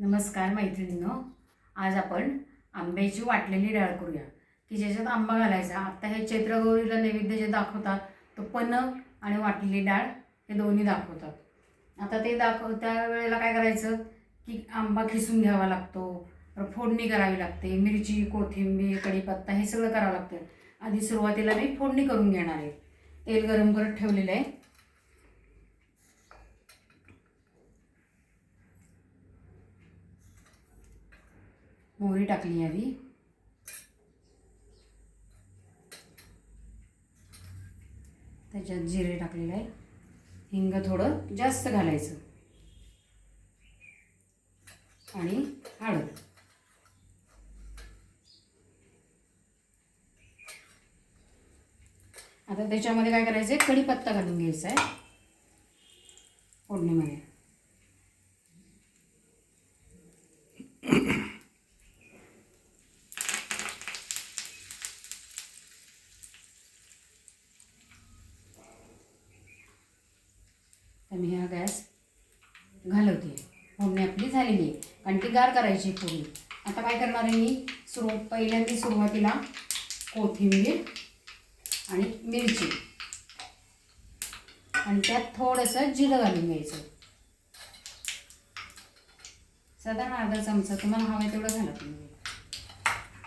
नमस्कार मैत्रिणींनो. आज आपण आंब्याची वाटलेली डाळ करूया. की ज्याच्यात आंबा घालायचा. आता हे चैत्रगौरीला नैवेद्य जे दाखवतात तो पन्न आणि वाटलेली डाळ हे दोन्ही दाखवतात. आता ते दाखव त्या वेळेला काय करायचं? की आंबा खिसून घ्यावा लागतो. फोडणी करावी लागते. मिरची कोथिंबीर कढीपत्ता हे सगळं करावं लागतं. आधी सुरुवातीला मी फोडणी करून घेणार आहे. तेल गरम करत ठेवलेलं आहे. मोहरी टाकली यावी त्याच्यात जिरे टाकलेलं आहे. हिंग थोडं जास्त घालायचं. आणि हळद. आता त्याच्यामध्ये काय करायचं आहे कढीपत्ता घालून घ्यायचा आहे फोडणीमध्ये. तर मी हा गॅस घालवते. फोडणी आपली झालेली आहे कारण ती गार करायची फोडणी आता काय करणार आहे मी? सुरू पहिल्यांदा सुरुवातीला कोथिंबीर आणि मिरची. आणि त्यात थोडंसं जिरं घालून घ्यायचं. साधारण अर्धा चमचा. तुम्हाला हवं आहे तेवढं घाला तुम्ही.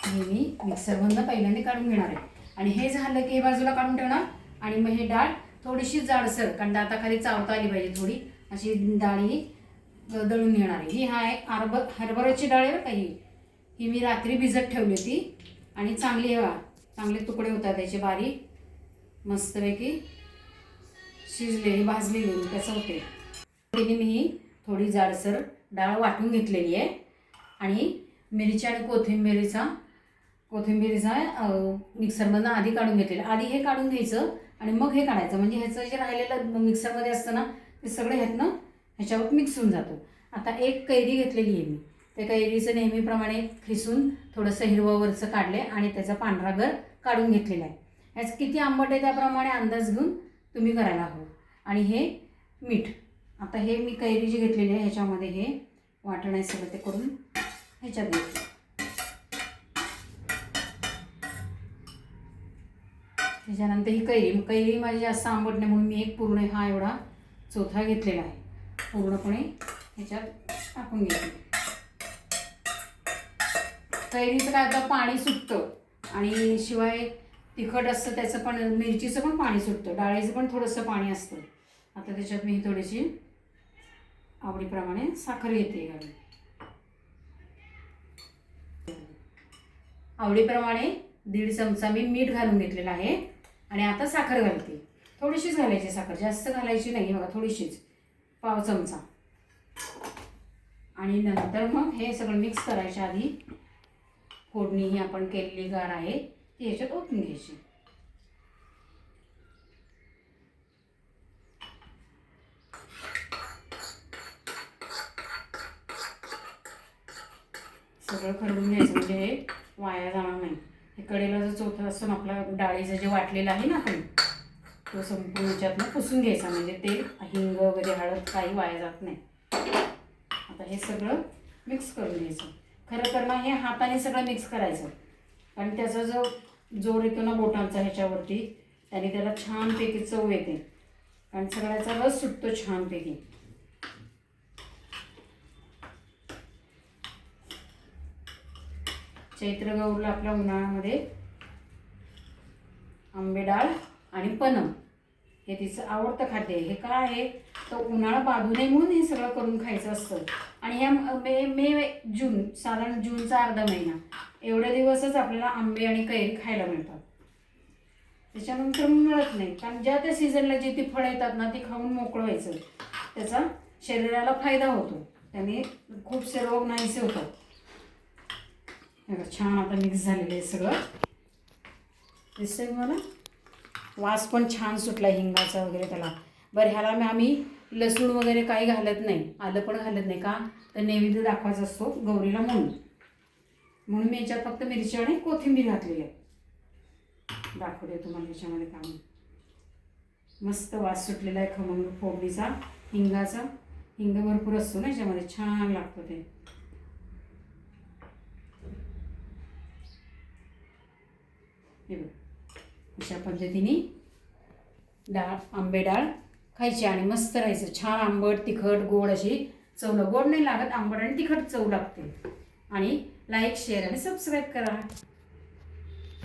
हे मी मिक्सरमधनं पहिल्यांदा काढून घेणार आहे. आणि हे झालं की हे बाजूला काढून ठेवणार. आणि मग हे डाळ थोडीशी जाडसर कारण आता खाली चावता आली पाहिजे थोडी. अशी डाळी दळून घेणार आहे. ही एक हरभ हरभऱ्याची डाळ आहे बरं का ही. ही मी रात्री भिजत ठेवली होती. आणि चांगली हवा चांगले तुकडे होतात त्याचे बारीक. मस्तपैकी शिजलेली भाजलेली कसं होते तिने मी ही थोडी जाडसर डाळ वाटून घेतलेली आहे. आणि मिरची आणि कोथिंबिरीचा कोथिंबिरीचा मिक्सरमधनं आधी काढून घेतलेला. आधी हे काढून घ्यायचं. आणि मग हे काढायचं. म्हणजे ह्याचं जे राहिलेलं मिक्सरमध्ये असतं ना ते सगळं ह्यातनं ह्याच्यावर मिक्स होऊन जातो. आता एक कैरी घेतलेली आहे मी. त्या कैरीचं नेहमीप्रमाणे खिसून थोडंसं हिरवावरचं काढले आणि त्याचा पांढरा गर काढून घेतलेला आहे. ह्याचं किती आंबट आहे त्याप्रमाणे अंदाज घेऊन तुम्ही करायला हवं. आणि हे मीठ. आता हे मी कैरी जी घेतलेली आहे ह्याच्यामध्ये हे वाटण आहे सगळं ते करून ह्याच्यात घेतलं त्याच्यानंतर ही कैरी. कैरी माझी जास्त आंबट नाही म्हणून मी एक पूर्ण हा एवढा चौथा घेतलेला आहे. पूर्णपणे ह्याच्यात टाकून घेतली. कैरीचं काय आता पाणी सुटतं. आणि शिवाय तिखट असतं त्याचं पण मिरचीचं पण पाणी सुटतं. डाळीचं पण थोडंसं पाणी असतं. आता त्याच्यात मी थोडीशी आवडीप्रमाणे साखर घेते घालून आवडीप्रमाणे दीड चमचा मी मीठ घालून घेतलेलं आहे. आणि आता साखर घालते. थोडीशीच घालायची साखर. जास्त घालायची नाही बघा थोडीशीच. पाव चमचा. आणि नंतर मग हे सगळं मिक्स करायच्या आधी फोडणी ही आपण केलेली गार आहे ती ह्याच्यात ओतून घ्यायची. सगळं खरडून घ्यायचं म्हणजे हे वाया जाणार नाही. हे कडेला जो चौथा असतो ना आपला डाळीचं जे वाटलेलं आहे ना आपण तो संपूर्ण याच्यातनं पुसून घ्यायचा. म्हणजे ते हिंग वगैरे हळद काही वाया जात नाही. आता हे सगळं मिक्स करून घ्यायचं. खरं तर ना हे हाताने सगळं मिक्स करायचं. कारण त्याचा जो जोर येतो ना बोटांचा ह्याच्यावरती त्याने त्याला छानपैकी चव येते. कारण सगळ्याचा रस सुटतो छानपैकी. चैत्र गौरला आपल्या उन्हाळ्यामध्ये आंबे डाळ आणि पनम हे तिचं आवडतं खाद्य आहे. हे काय आहे? तर उन्हाळा बाधू नये म्हणून हे सगळं करून खायचं असतं. आणि ह्या मे मे जून साधारण जूनचा अर्धा महिना एवढे दिवसच आपल्याला आंबे आणि कैरी खायला मिळतात. त्याच्यानंतर मिळत नाही. कारण ज्या त्या सीझनला जी ती फळं येतात ना ती खाऊन मोकळं व्हायचं. त्याचा शरीराला फायदा होतो. त्याने खूपसे रोग नाहीसे होतात. बघा, छान आता मिक्स झालेलं आहे सगळं. दिसतंय तुम्हाला? वास पण छान सुटला हिंगाचा वगैरे त्याला. बरं ह्याला मी आम्ही लसूण वगैरे काही घालत नाही. आलं पण घालत नाही का? तर नैवेद्य दाखवायचा असतो गौरीला म्हणून. म्हणून मी याच्यात फक्त मिरची आणि कोथिंबीर घातलेली आहे. दाखवते तुम्हाला याच्यामध्ये काम मस्त वास सुटलेला आहे खमंग फोडणीचा हिंगाचा. हिंग भरपूर असतो ना याच्यामध्ये छान लागतो ते. हे बघ. अशा पद्धतीने डाळ आंबे डाळ खायची आणि मस्त राहायचं. छान आंबट तिखट गोड अशी चव गोड नाही लागत आंबट आणि तिखट चव लागते. आणि लाईक शेअर आणि सबस्क्राईब करा.